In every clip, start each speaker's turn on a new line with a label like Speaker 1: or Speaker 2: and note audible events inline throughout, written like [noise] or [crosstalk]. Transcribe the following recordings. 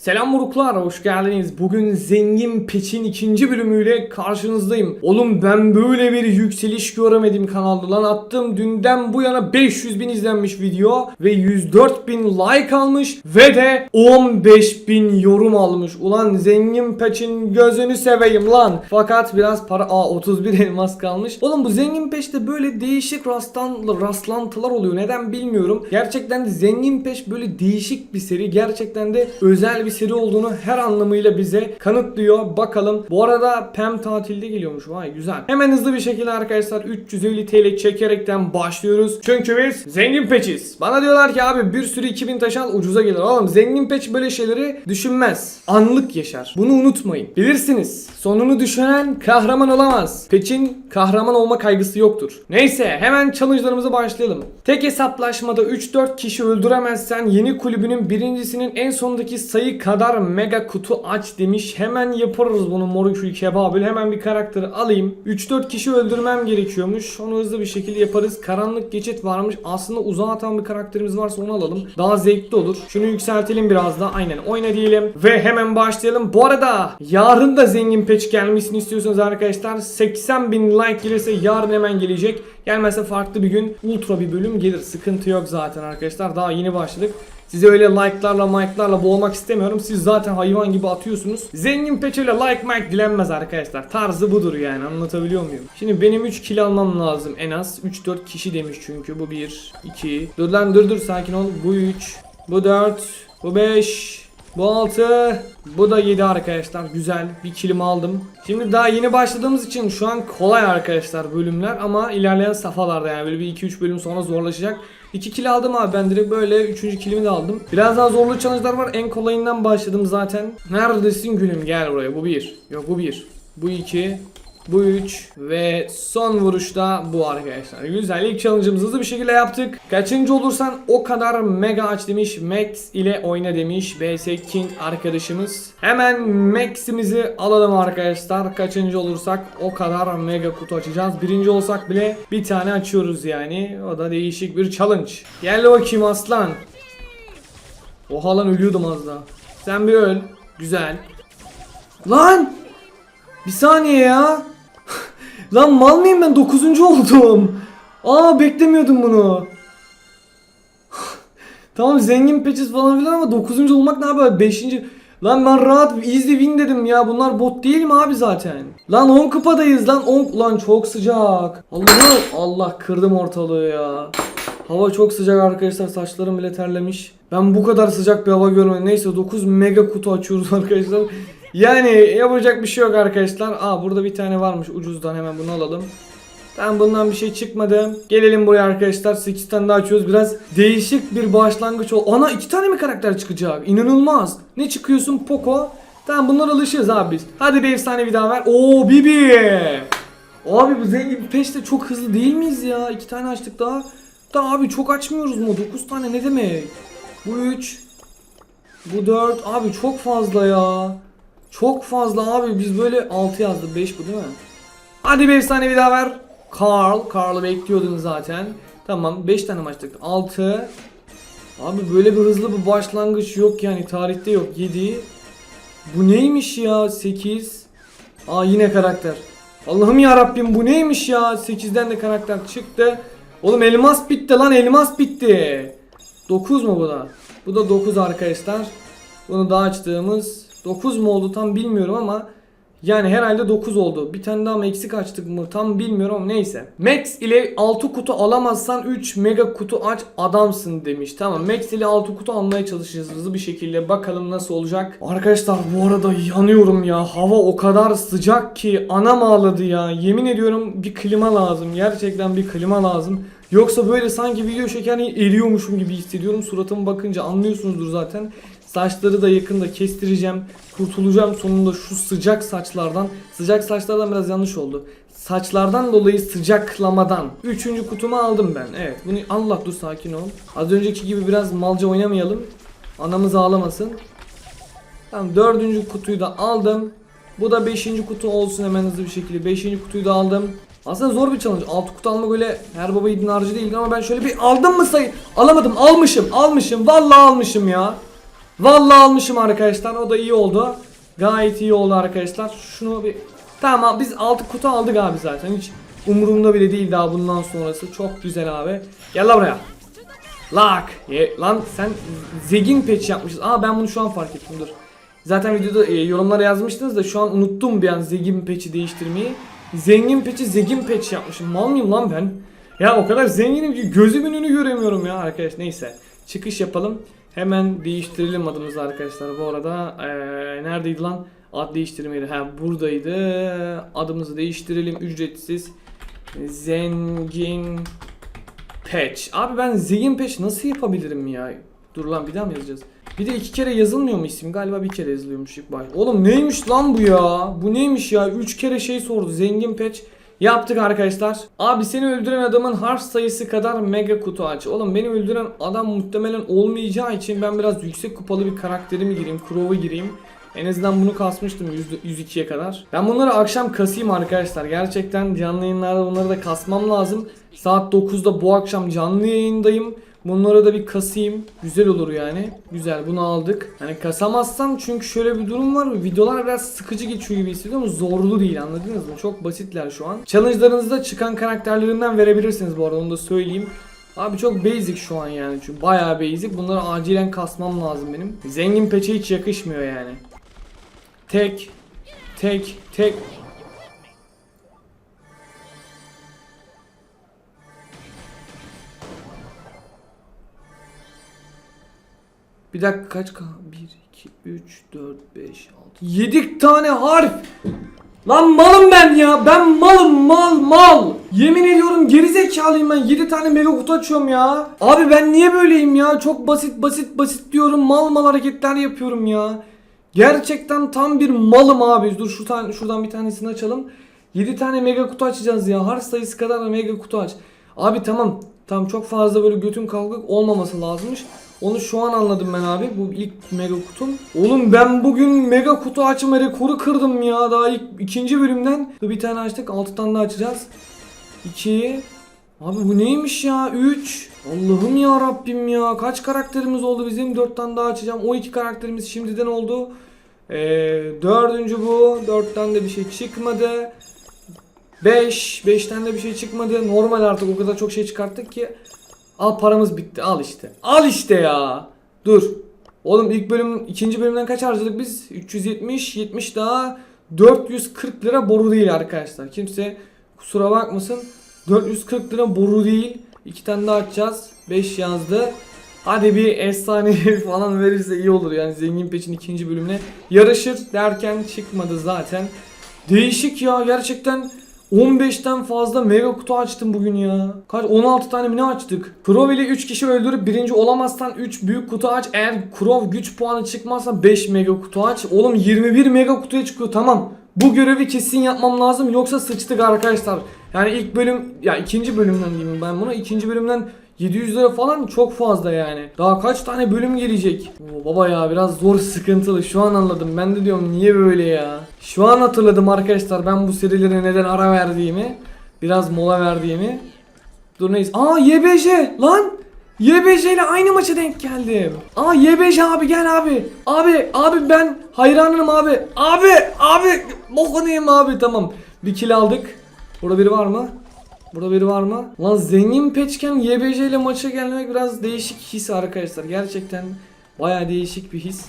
Speaker 1: Selam moruklar, hoş geldiniz. Bugün Zengin Peç'in ikinci bölümüyle karşınızdayım. Oğlum ben böyle bir yükseliş göremedim kanalda lan. Attım dünden bu yana 500 bin izlenmiş video ve 104 bin like almış ve de 15 bin yorum almış. Ulan Zengin Peç'in gözünü seveyim lan. Fakat biraz para, aa 31 elmas kalmış. Oğlum bu Zengin Peç'te böyle değişik rastlan, rastlantılar oluyor. Neden bilmiyorum. Gerçekten de Zengin Peç böyle değişik bir seri. Gerçekten de özel bir seri olduğunu her anlamıyla bize kanıtlıyor. Bakalım. Bu arada Pem tatilde geliyormuş. Vay güzel. Hemen hızlı bir şekilde arkadaşlar 350 TL çekerekten başlıyoruz. Çünkü biz Zengin Peç'iz. Bana diyorlar ki abi bir sürü 2000 taş al ucuza gelir. Oğlum Zengin Peç böyle şeyleri düşünmez. Anlık yaşar. Bunu unutmayın. Bilirsiniz. Sonunu düşünen kahraman olamaz. Peç'in kahraman olma kaygısı yoktur. Neyse hemen challenge'larımıza başlayalım. Tek hesaplaşmada 3-4 kişi öldüremezsen yeni kulübünün birincisinin en sondaki sayı kadar mega kutu aç demiş. Hemen yaparız bunu moruk şu kebabil. Hemen bir karakteri alayım. 3-4 kişi öldürmem gerekiyormuş. Onu hızlı bir şekilde yaparız. Karanlık geçit varmış. Aslında uzağa atan bir karakterimiz varsa onu alalım. Daha zevkli olur. Şunu yükseltelim biraz da. Aynen oyna diyelim. Ve hemen başlayalım. Bu arada yarın da zengin peç gelmesini istiyorsanız arkadaşlar 80 bin like gelirse yarın hemen gelecek. Gelmezse farklı bir gün ultra bir bölüm gelir. Sıkıntı yok zaten arkadaşlar. Daha yeni başladık. Size öyle like'larla mike'larla boğmak istemiyorum. Siz zaten hayvan gibi atıyorsunuz. Zengin peçeyle like mike dilenmez arkadaşlar. Tarzı budur yani anlatabiliyor muyum? Şimdi benim 3 kill almam lazım en az. 3-4 kişi demiş çünkü. Bu 1, 2. Dur lan dur dur sakin ol. Bu 3, bu 4, bu 5, bu 6, bu da 7 arkadaşlar. Güzel. Bir kilimi aldım. Şimdi daha yeni başladığımız için şu an kolay arkadaşlar bölümler ama ilerleyen safhalarda yani böyle bir 2-3 bölüm sonra zorlaşacak. 2 kill aldım abi ben direkt böyle 3. kilimi de aldım. Biraz daha zorlu challenge'lar var. En kolayından başladım zaten. Neredesin gülüm gel buraya. Bu 1. Yok bu 1. Bu 2. Bu 3 ve son vuruşta bu arkadaşlar. Güzel ilk challenge'ımızı hızlı bir şekilde yaptık. Kaçıncı olursan o kadar mega aç demiş. Max ile oyna demiş. BS King arkadaşımız. Hemen Max'imizi alalım arkadaşlar. Kaçıncı olursak o kadar mega kutu açacağız. Birinci olsak bile bir tane açıyoruz yani. O da değişik bir challenge. Gel bakayım aslan. Oha lan ölüyordum az daha. Sen bir öl. Güzel. Lan! Bir saniye ya. Lan mal mıyım ben 9. oldum. Aa beklemiyordum bunu. tamam zengin peçiz falan filan ama 9. olmak ne abi 5. Lan ben rahat easy win dedim ya. Bunlar bot değil mi abi zaten? Lan 10 kupadayız lan 10 lan çok sıcak. Allah'ım Allah kırdım ortalığı ya. Hava çok sıcak arkadaşlar saçlarım bile terlemiş. Ben bu kadar sıcak bir hava görmedim. Neyse 9 mega kutu açıyoruz [laughs] arkadaşlar. Yani yapacak bir şey yok arkadaşlar. Aa burada bir tane varmış ucuzdan hemen bunu alalım. Tamam bundan bir şey çıkmadı. Gelelim buraya arkadaşlar. 8 tane daha açıyoruz. Biraz değişik bir başlangıç ol. Ana 2 tane mi karakter çıkacak? İnanılmaz. Ne çıkıyorsun Poco? Tamam bunlar alışığız abi biz. Hadi bir efsane bir daha ver. Oo Bibi. Abi bu zengin peşte çok hızlı değil miyiz ya? 2 tane açtık daha. Da abi çok açmıyoruz mu? 9 tane ne demek? Bu 3. Bu 4. Abi çok fazla ya. Çok fazla abi biz böyle 6 yazdı 5 bu değil mi? Hadi bir efsane bir daha ver. Carl. Carl'ı bekliyordun zaten. Tamam 5 tane maçtık. 6. Abi böyle bir hızlı bir başlangıç yok yani tarihte yok. 7. Bu neymiş ya 8. Aa yine karakter. Allah'ım ya Rabbim bu neymiş ya 8'den de karakter çıktı. Oğlum elmas bitti lan elmas bitti. 9 mu bu da? Bu da 9 arkadaşlar. Bunu daha açtığımız 9 mu oldu tam bilmiyorum ama yani herhalde 9 oldu. Bir tane daha mı eksik açtık mı tam bilmiyorum ama neyse. Max ile 6 kutu alamazsan 3 mega kutu aç adamsın demiş. Tamam Max ile 6 kutu almaya çalışacağız hızlı bir şekilde. Bakalım nasıl olacak. Arkadaşlar bu arada yanıyorum ya. Hava o kadar sıcak ki anam ağladı ya. Yemin ediyorum bir klima lazım. Gerçekten bir klima lazım. Yoksa böyle sanki video çekerken eriyormuşum gibi hissediyorum. Suratıma bakınca anlıyorsunuzdur zaten. Saçları da yakında kestireceğim. Kurtulacağım sonunda şu sıcak saçlardan. Sıcak saçlardan biraz yanlış oldu. Saçlardan dolayı sıcaklamadan. Üçüncü kutumu aldım ben. Evet bunu Allah dur sakin ol. Az önceki gibi biraz malca oynamayalım. Anamız ağlamasın. Tamam dördüncü kutuyu da aldım. Bu da beşinci kutu olsun hemen hızlı bir şekilde. Beşinci kutuyu da aldım. Aslında zor bir challenge. Altı kutu almak öyle her baba yiğidin harcı değil ama ben şöyle bir aldım mı sayı? Alamadım. Almışım. Almışım. Vallahi almışım ya. Vallahi almışım arkadaşlar. O da iyi oldu. Gayet iyi oldu arkadaşlar. Şunu bir Tamam biz 6 kutu aldık abi zaten. Hiç umurumda bile değil daha bundan sonrası. Çok güzel abi. Gel la buraya. Lak. Ye- lan sen zegin patch yapmışız. Aa ben bunu şu an fark ettim dur. Zaten videoda e, yorumlara yazmıştınız da şu an unuttum bir an zegin patch'i değiştirmeyi. Zengin patch'i zegin patch yapmışım. Mal mıyım lan ben? Ya o kadar zenginim ki gözümün önünü göremiyorum ya arkadaş. Neyse. Çıkış yapalım. Hemen değiştirelim adımızı arkadaşlar. Bu arada eee neredeydi lan? Ad değiştirmeydi. Ha buradaydı. Adımızı değiştirelim ücretsiz. Zengin Patch. Abi ben Zengin Patch nasıl yapabilirim ya? Dur lan bir daha mı yazacağız? Bir de iki kere yazılmıyor mu isim? Galiba bir kere yazılıyormuş ilk baş. Oğlum neymiş lan bu ya? Bu neymiş ya? Üç kere şey sordu. Zengin Patch. Yaptık arkadaşlar. Abi seni öldüren adamın harf sayısı kadar mega kutu aç. Oğlum beni öldüren adam muhtemelen olmayacağı için ben biraz yüksek kupalı bir karakterimi gireyim. Crow'a gireyim. En azından bunu kasmıştım yüzde- 102'ye kadar. Ben bunları akşam kasayım arkadaşlar. Gerçekten canlı yayınlarda bunları da kasmam lazım. Saat 9'da bu akşam canlı yayındayım. Bunları da bir kasayım. Güzel olur yani. Güzel bunu aldık. Hani kasamazsam çünkü şöyle bir durum var. Videolar biraz sıkıcı geçiyor gibi hissediyorum zorlu değil anladınız mı? Çok basitler şu an. Challenge'larınızda çıkan karakterlerinden verebilirsiniz bu arada onu da söyleyeyim. Abi çok basic şu an yani çünkü bayağı basic. Bunları acilen kasmam lazım benim. Zengin peçe hiç yakışmıyor yani. Tek, tek, tek. Bir dakika kaç ka? 1, 2, 3, 4, 5, 6. 7 tane harf. Lan malım ben ya. Ben malım mal mal. Yemin ediyorum gerizekalıyım ben. 7 tane mega kutu açıyorum ya. Abi ben niye böyleyim ya? Çok basit basit basit diyorum. Mal mal hareketler yapıyorum ya. Gerçekten tam bir malım abi. Dur şu tane şuradan bir tanesini açalım. 7 tane mega kutu açacağız ya. Harf sayısı kadar da mega kutu aç. Abi tamam. Tamam çok fazla böyle götün kalkık olmaması lazımmış. Onu şu an anladım ben abi. Bu ilk mega kutum. Oğlum ben bugün mega kutu açma rekoru kırdım ya. Daha ilk ikinci bölümden. Bir tane açtık. 6 tane daha açacağız. 2 Abi bu neymiş ya? 3 Allah'ım ya Rabbim ya. Kaç karakterimiz oldu bizim? 4 tane daha açacağım. O iki karakterimiz şimdiden oldu. Ee, dördüncü bu. 4'ten de bir şey çıkmadı. 5 5'ten de bir şey çıkmadı. Normal artık o kadar çok şey çıkarttık ki. Al paramız bitti. Al işte. Al işte ya. Dur. Oğlum ilk bölüm ikinci bölümden kaç harcadık biz? 370 70 daha 440 lira boru değil arkadaşlar. Kimse kusura bakmasın. 440 lira boru değil. İki tane daha açacağız. 5 yazdı. Hadi bir efsane [laughs] falan verirse iyi olur yani Zengin Peç'in ikinci bölümüne yarışır derken çıkmadı zaten. Değişik ya gerçekten 15'ten fazla mega kutu açtım bugün ya. Kaç 16 tane mi ne açtık? İle 3 kişi öldürüp birinci olamazsan 3 büyük kutu aç. Eğer Crow güç puanı çıkmazsa 5 mega kutu aç. Oğlum 21 mega kutuya çıkıyor tamam. Bu görevi kesin yapmam lazım yoksa sıçtık arkadaşlar. Yani ilk bölüm ya ikinci bölümden diyeyim ben buna. ikinci bölümden 700 lira falan çok fazla yani. Daha kaç tane bölüm gelecek? Oo, baba ya biraz zor sıkıntılı. Şu an anladım. Ben de diyorum niye böyle ya? Şu an hatırladım arkadaşlar ben bu serilere neden ara verdiğimi. Biraz mola verdiğimi. Dur neyse. Aa YBJ lan. YBJ ile aynı maça denk geldim. Aa YBJ abi gel abi. Abi abi ben hayranım abi. Abi abi bokunayım abi tamam. Bir kill aldık. Burada biri var mı? Burada biri var mı? Lan zengin peçken YBC ile maça gelmek biraz değişik his arkadaşlar. Gerçekten baya değişik bir his.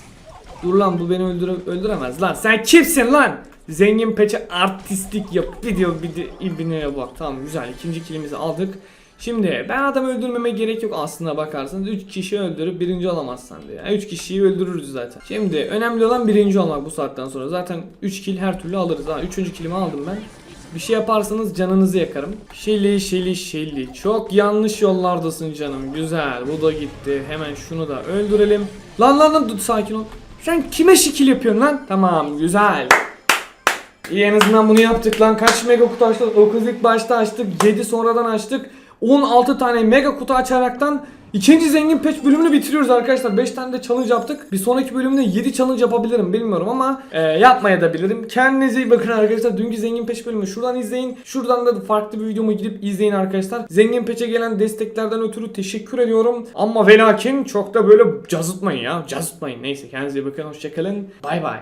Speaker 1: Dur lan bu beni öldüre öldüremez lan. Sen kimsin lan? Zengin peçe artistlik yap. Video de ibneye bak. Tamam güzel. ikinci kilimizi aldık. Şimdi ben adamı öldürmeme gerek yok aslında bakarsanız 3 kişi öldürüp birinci olamazsan diye. Yani 3 kişiyi öldürürüz zaten. Şimdi önemli olan birinci olmak bu saatten sonra. Zaten 3 kill her türlü alırız. Ha 3. kilimi aldım ben. Bir şey yaparsanız canınızı yakarım. Şeli şeli şeli. Çok yanlış yollardasın canım. Güzel. Bu da gitti. Hemen şunu da öldürelim. Lan lan lan dur sakin ol. Sen kime şekil yapıyorsun lan? Tamam güzel. İyi en azından bunu yaptık lan. Kaç mega kutu açtık? 9 ilk başta açtık. 7 sonradan açtık. 16 tane mega kutu açaraktan İkinci zengin peç bölümünü bitiriyoruz arkadaşlar. 5 tane de challenge yaptık. Bir sonraki bölümde 7 challenge yapabilirim bilmiyorum ama e, yapmaya da bilirim. Kendinize iyi bakın arkadaşlar. Dünkü zengin peç bölümünü şuradan izleyin. Şuradan da farklı bir videomu gidip izleyin arkadaşlar. Zengin peçe gelen desteklerden ötürü teşekkür ediyorum. Ama ve lakin çok da böyle cazıtmayın ya. Cazıtmayın. Neyse kendinize iyi bakın. Hoşçakalın. Bay bay.